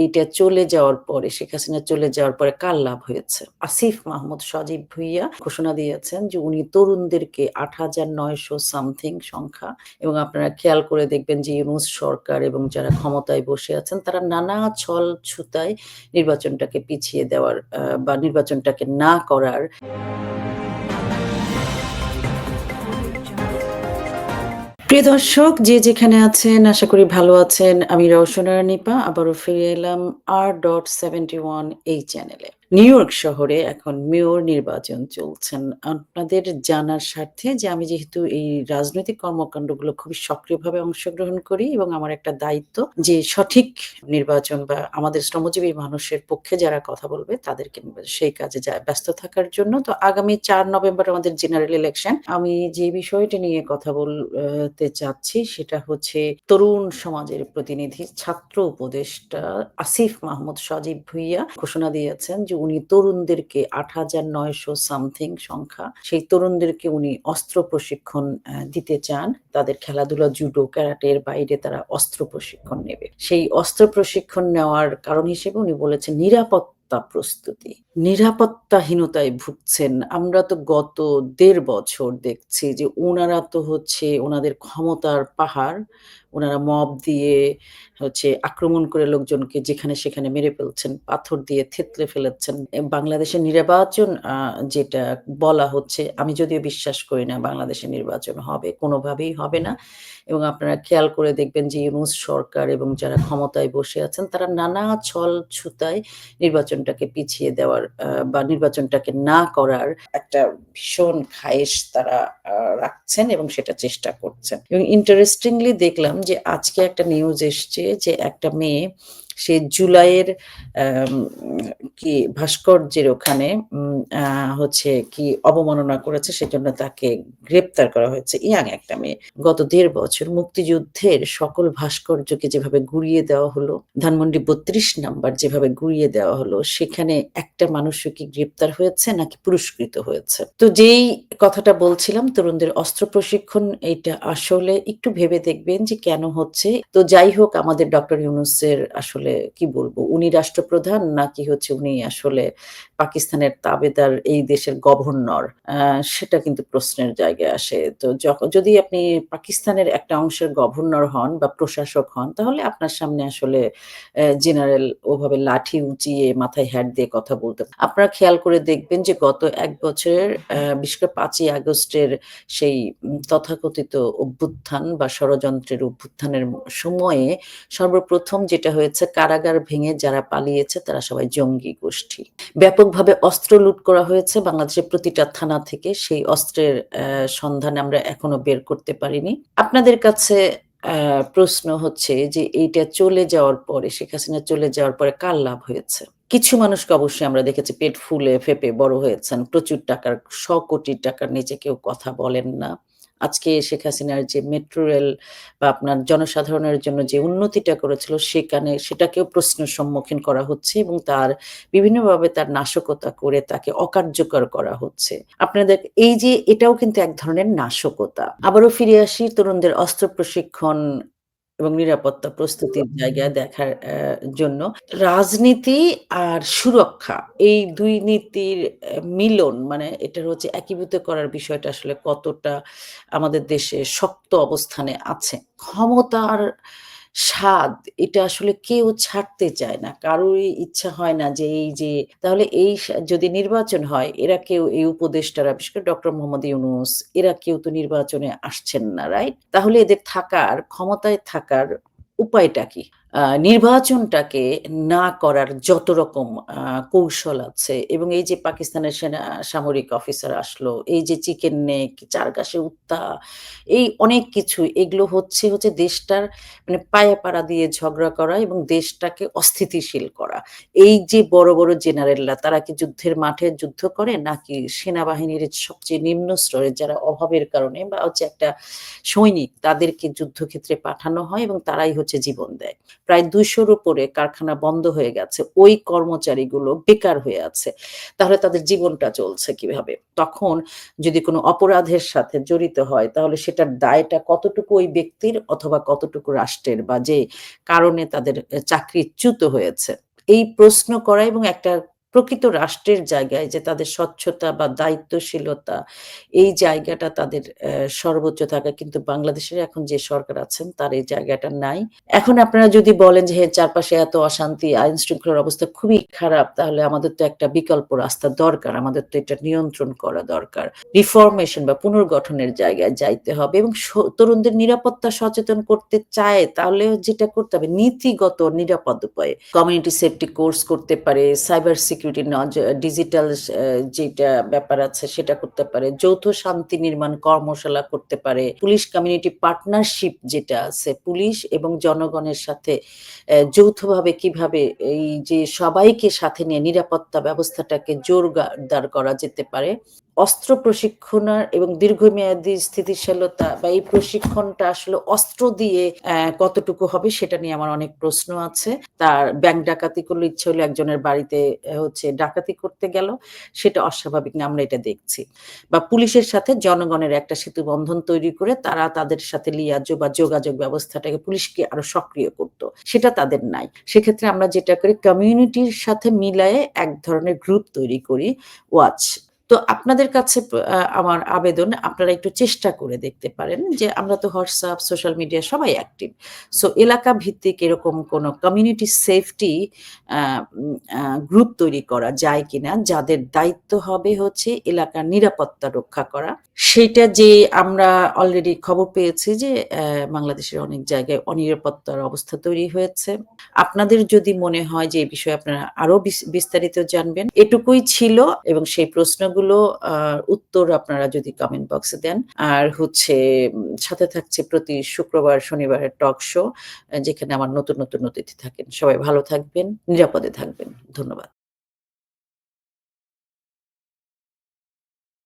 এইটা চলে যাওয়ার পরে, শেখ হাসিনা চলে যাওয়ার পরে কার লাভ হয়েছে? আসিফ মাহমুদ, সজীব ভুইয়া ঘোষণা দিয়েছেন যে উনি তরুণদেরকে আট হাজার নয়শো সামথিং সংখ্যা, এবং আপনারা খেয়াল করে দেখবেন যে ইউনুস সরকার এবং যারা ক্ষমতায় বসে আছেন, তারা নানা ছল ছুতায় নির্বাচনটাকে পিছিয়ে দেওয়ার বা নির্বাচনটাকে না করার প্রিয় দর্শক, যে যেখানে আছেন, আশা করি ভালো আছেন। আমি রওশনারা নিপা, আবারও ফিরে এলাম আর ডট সেভেন্টি ওয়ান এই চ্যানেলে নিউ ইয়র্ক শহরে এখন মেয়র নির্বাচন চলছেন আপনাদের জানার স্বার্থে যে আমি যেহেতু এই রাজনৈতিক কর্মকাণ্ডগুলো খুবই সক্রিয়ভাবে অংশগ্রহণ করি এবং আমার একটা দায়িত্ব যে সঠিক নির্বাচন বা আমাদের শ্রমজীবী মানুষের পক্ষে যারা কথা বলবে তাদেরকে সেই কাজে যায় ব্যস্ত থাকার জন্য। তো আগামী চার নভেম্বর আমাদের জেনারেল ইলেকশন আমি যে বিষয়টি নিয়ে কথা বলতে চাচ্ছি সেটা হচ্ছে তরুণ সমাজের প্রতিনিধি, ছাত্র উপদেষ্টা আসিফ মাহমুদ সজীব ভুইয়া ঘোষণা দিয়েছেন যে উনি তরুণদেরকে আট হাজার নয়শো সামথিং সংখ্যা, সেই তরুণদেরকে উনি অস্ত্র প্রশিক্ষণ দিতে চান। তাদের খেলাধুলা, জুডো, ক্যারাটের বাইরে তারা অস্ত্র প্রশিক্ষণ নেবে। সেই অস্ত্র প্রশিক্ষণ নেওয়ার কারণ হিসেবে উনি বলেছেন, নিরাপত্তা প্রস্তুতি। নিরাপত্তাহীনতায় ভুগছেন। আমরা তো গত দেড় বছর দেখছি যে ওনারা তো হচ্ছে ওনাদের ক্ষমতার পাহাড় ওনারা মব দিয়ে হচ্ছে আক্রমণ করে লোকজনকে যেখানে সেখানে মেরে ফেলছেন, পাথর দিয়ে থেতলে ফেলেছেন। বাংলাদেশের নির্বাচন যেটা বলা হচ্ছে, আমি যদিও বিশ্বাস করি না বাংলাদেশের নির্বাচন হবে, কোনোভাবেই হবে না। এবং আপনারা খেয়াল করে দেখবেন যে ইউনুস সরকার এবং যারা ক্ষমতায় বসে আছেন, তারা নানা ছল ছুতায় নির্বাচনটাকে পিছিয়ে দেওয়ার বা নির্বাচনটাকে না করার একটা ভীষণ খায়েশ তারা রাখছেন এবং সেটা চেষ্টা করছেন। এবং ইন্টারেস্টিংলি দেখলাম যে আজকে একটা নিউজ এসছে যে একটা মেয়ে সে জুলাইয়ের কি ভাস্কর্যের ওখানে হচ্ছে কি অবমাননা করেছে, সেজন্য তাকে গ্রেপ্তার করা হয়েছে। ইয়াং একটা মেয়ে, গত দেড় বছর মুক্তিযুদ্ধের সকল ভাস্কর্যকে যেভাবে গুড়িয়ে দেওয়া হলো, ধানমন্ডি বত্রিশ নাম্বার যেভাবে গুড়িয়ে দেওয়া হলো, সেখানে একটা মানুষও কি গ্রেপ্তার হয়েছে, নাকি পুরস্কৃত হয়েছে? তো যেই কথাটা বলছিলাম, তরুণদের অস্ত্র প্রশিক্ষণ এটা আসলে একটু ভেবে দেখবেন যে কেন হচ্ছে। তো যাই হোক, আমাদের ডক্টর ইউনুসের আসলে কি বলব, উনি রাষ্ট্রপ্রধান নাকি হচ্ছে উনি আসলে পাকিস্তানের তাবেদার এই দেশের গভর্নর? সেটা কিন্তু প্রশ্নের জায়গায় আসে। তো যখন যদি আপনি পাকিস্তানের একটা অংশের গভর্নর হন বা প্রশাসক হন, তাহলে আপনার সামনে আসলে জেনারেল ওভাবে লাঠি উঁচিয়ে মাথায় হ্যাট দিয়ে কথা বলতে আপনারা খেয়াল করে দেখবেন যে গত এক বছরের বিশেষ করে পাঁচই আগস্টের সেই তথাকথিত অভ্যুত্থান বা ষড়যন্ত্রের অভ্যুত্থানের সময়ে সর্বপ্রথম যেটা হয়েছে কারাগার ভেঙে যারা পালিয়েছে, তারা সবাই জঙ্গি গোষ্ঠী। ব্যাপকভাবে অস্ত্র লুট করা হয়েছে বাংলাদেশের প্রতিটা থানা থেকে। সেই অস্ত্রের সন্ধান আমরা এখনও বের করতে পারিনি। আপনাদের কাছে প্রশ্ন হচ্ছে যে এইটা চলে যাওয়ার পরে, শেখ হাসিনা চলে যাওয়ার পরে কার লাভ হয়েছে? কিছু মানুষকে অবশ্যই আমরা দেখেছি পেট ফুলে, ফেপে বড় হয়েছেন। প্রচুর টাকার, শ কোটি টাকার নিচে কেউ কথা বলেন না। আজকে শেখ হাসিনার যে মেট্রো রেল বা আপনার জনসাধারণের জন্য যে উন্নতিটা করেছিল, সেখানে সেটাকেও প্রশ্নের সম্মুখীন করা হচ্ছে এবং তার বিভিন্নভাবে তার নাশকতা করে তাকে অকার্যকর করা হচ্ছে। আপনাদের এই যে এটাও কিন্তু এক ধরনের নাশকতা। আবারও ফিরে আসি তরুণদের অস্ত্র প্রশিক্ষণ এবং নিরাপত্তা প্রস্তুতির জায়গা দেখার জন্য রাজনীতি আর সুরক্ষা, এই দুই নীতির মিলন মানে এটা হচ্ছে একীভূত করার বিষয়টা আসলে কতটা আমাদের দেশে শক্ত অবস্থানে আছে। ক্ষমতার স্বাদ, এটা আসলে কেউ ছাড়তে চায় না। কারোরই ইচ্ছা হয় না যে এই যে, তাহলে এই যদি নির্বাচন হয়, এরা কেউ, এই উপদেষ্টারা, বিশেষ করে ডক্টর মোহাম্মদ ইউনুস, এরা কেউ তো নির্বাচনে আসছেন না রাইট তাহলে এদের থাকার, ক্ষমতায় থাকার উপায়টা কি? নির্বাচনটাকে না করার যত রকম কৌশল আছে এবং এই যে পাকিস্তানের সেনা, সামরিক অফিসার আসলো, এই যে চিকেন নেক, চারগাছে উত্তা, এই অনেক কিছু, এগুলো হচ্ছে হচ্ছে দেশটার মানে পায়ে পাড়া দিয়ে ঝগড়া করা এবং দেশটাকে অস্থিতিশীল করা। এই যে বড় বড় জেনারেলরা, তারা কি যুদ্ধের মাঠে যুদ্ধ করে নাকি সেনাবাহিনীর সবচেয়ে নিম্ন স্তরের যারা অভাবের কারণে বা হচ্ছে একটা সৈনিক, তাদেরকে যুদ্ধক্ষেত্রে পাঠানো হয় এবং তারাই হচ্ছে জীবন দেয়? প্রায় দুইশোর উপরে কারখানা বন্ধ হয়ে গেছে। ওই কর্মচারীগুলো বেকার হয়ে আছে। তাহলে তাদের জীবনটা চলছে কীভাবে? তখন যদি কোনো অপরাধের সাথে জড়িত হয়, তাহলে সেটার দায়টা কতটুকু ওই ব্যক্তির অথবা কতটুকু রাষ্ট্রের বা যে কারণে তাদের চাকরি চাকরিচ্যুত হয়েছে। এই প্রশ্ন করা এবং একটা প্রকৃত রাষ্ট্রের জায়গায় যে তাদের স্বচ্ছতা বা দায়িত্বশীলতা এই জায়গাটা তাদের সর্বোচ্চ থাকা কিন্তু বাংলাদেশের এখন যে সরকার আছেন তার এই জায়গাটা নাই। এখন আপনারা যদি বলেন যে হ্যাঁ, চারপাশে এত অশান্তি, আইন শৃঙ্খলার অবস্থা খুবই খারাপ তাহলে আমাদের তো একটা বিকল্প রাস্তা দরকার। আমাদের তো এটা নিয়ন্ত্রণ করা দরকার। রিফর্মেশন বা পুনর্গঠনের জায়গায় যাইতে হবে এবং তরুণদের নিরাপত্তা সচেতন করতে চায় তাহলে যেটা করতে হবে নীতিগত নিরাপদ উপায়ে কমিউনিটি সেফটি কোর্স করতে পারে, সাইবার সিকিউরিটি না ডিজিটাল যেটা ব্যাপার আছে সেটা করতে পারে। যৌথ শান্তি নির্মাণ কর্মশালা করতে পারে। পুলিশ কমিউনিটি পার্টনারশিপ যেটা আছে, পুলিশ এবং জনগণের সাথে যৌথভাবে কীভাবে এই যে সবাইকে সাথে নিয়ে নিরাপত্তা ব্যবস্থাটাকে জোরদার করা যেতে পারে। অস্ত্র প্রশিক্ষণার এবং দীর্ঘমেয়াদী স্থিতিশীলতা বা এই প্রশিক্ষণটা আসলে অস্ত্র দিয়ে কতটুকু হবে সেটা নিয়ে আমার অনেক প্রশ্ন আছে। তার ব্যাংক ডাকাতি করলে ইচ্ছে হলে একজনের বাড়িতে হচ্ছে ডাকাতি করতে গেল। সেটা অস্বাভাবিক না, আমরা এটা দেখছি। বা পুলিশের সাথে জনগণের একটা সেতুবন্ধন তৈরি করে তারা তাদের সাথে লিয়াজো বা যোগাযোগ ব্যবস্থাটাকে পুলিশকে আরও সক্রিয় করত। সেটা তাদের নাই। সেক্ষেত্রে আমরা যেটা করি কমিউনিটির সাথে মিলায়ে এক ধরনের গ্রুপ তৈরি করি ওয়াচ। তো আপনাদের কাছে আমার আবেদন আপনারা একটু চেষ্টা করে দেখতে পারেন যে আমরা তো হোয়াটসঅ্যাপ সোশ্যাল মিডিয়া সবাই অ্যাক্টিভ। সো এলাকা ভিত্তিক এরকম কোনো কমিউনিটি সেফটি গ্রুপ তৈরি করা যায় কিনা যাদের দায়িত্ব হবে হচ্ছে এলাকার নিরাপত্তা রক্ষা করা। সেটা যে আমরা অলরেডি খবর পেয়েছি যে বাংলাদেশের অনেক জায়গায় অনিরাপত্তার অবস্থা তৈরি হয়েছে। আপনাদের যদি মনে হয় যে এই বিষয়ে আপনারা আরও বিস্তারিত জানবেন, এটুকুই ছিল এবং সেই প্রশ্নগুলো আ উত্তর আপনারা যদি কমেন্ট বক্সে দেন। আর হচ্ছে সাথে থাকছে প্রতি শুক্রবার, শনিবারের টক শো যেখানে আমার নতুন, নতুন অতিথি থাকেন। সবাই ভালো থাকবেন, নিরাপদে থাকবেন। ধন্যবাদ।